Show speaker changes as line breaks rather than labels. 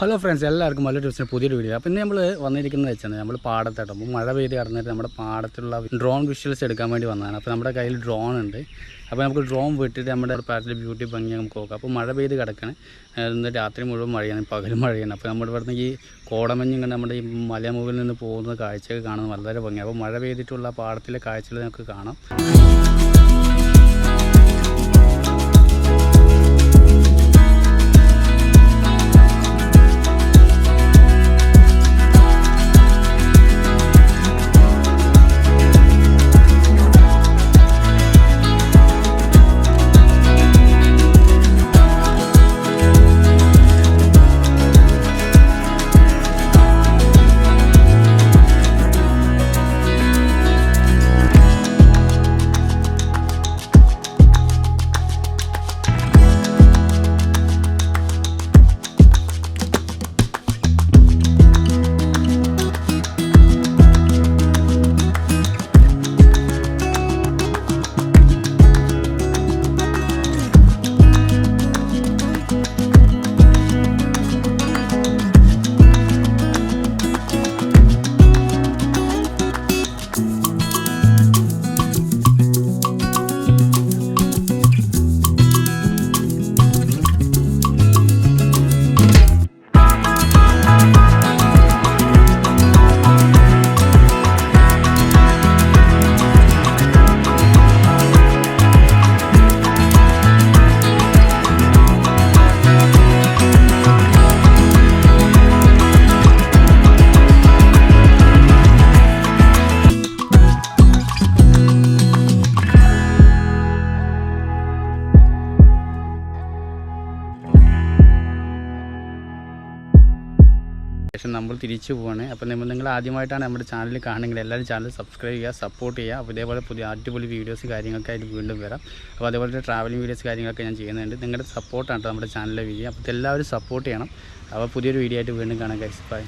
Hello friends എല്ലാവർക്കും മല്ലു ട്യൂസിന് പുതിയൊരു video അപ്പോൾ ഇന്ന് നമ്മൾ വന്നിരിക്കുന്നത് വെച്ചാൽ നമ്മൾ പാടത്താട്ടോ. അപ്പോൾ മഴ പെയ്ത് കടന്നിട്ട് നമ്മുടെ പാടത്തുള്ള ഡ്രോൺ വിഷ്വൽസ് എടുക്കാൻ വേണ്ടി വന്നതാണ്. അപ്പോൾ നമ്മുടെ കയ്യിൽ ഡ്രോൺ ഉണ്ട്. അപ്പോൾ നമുക്ക് ഡ്രോൺ വിട്ടിട്ട് നമ്മുടെ പാടത്തിലെ ബ്യൂട്ടി ഭംഗി നമുക്ക് നോക്കാം. അപ്പോൾ മഴ പെയ്ത് കിടക്കണം. ഇന്ന് രാത്രി മുഴുവൻ മഴയാണ് പകലും മഴയാണ്. അപ്പോൾ നമ്മുടെ ഇവിടുന്ന് ഈ കോടമഞ്ഞ് കണ്ട് നമ്മുടെ ഈ മലമുകളിൽ നിന്ന് പോകുന്ന കാഴ്ചയൊക്കെ കാണുന്നത് വളരെ ഭംഗിയാണ്. അപ്പോൾ മഴ പെയ്തിട്ടുള്ള പാടത്തിലെ കാഴ്ചകൾ നമുക്ക് കാണാം. ശേഷം നമ്മൾ തിരിച്ചു പോവാണ്. അപ്പോൾ നമ്മൾ നിങ്ങൾ ആദ്യമായിട്ടാണ് നമ്മുടെ ചാനൽ കാണുമെങ്കിൽ എല്ലാവരും ചാനൽ സബ്സ്ക്രൈബ് ചെയ്യുക സപ്പോർട്ട് ചെയ്യുക. അപ്പോൾ ഇതേപോലെ പുതിയ അടിപൊളി വീഡിയോസ് കാര്യങ്ങളൊക്കെ അതിൽ വീണ്ടും വരാം. അപ്പോൾ അതേപോലെ ട്രാവലിംഗ് വീഡിയോസ് കാര്യങ്ങളൊക്കെ ഞാൻ ചെയ്യുന്നുണ്ട്. നിങ്ങളുടെ സപ്പോർട്ടാണ് നമ്മുടെ ചാനലിലെ വീഡിയോ അപ്പോൾ എല്ലാവരും സപ്പോർട്ട് ചെയ്യണം. അപ്പോൾ പുതിയൊരു വീഡിയോ ആയിട്ട് വീണ്ടും കാണാം ഗൈസ് ബൈ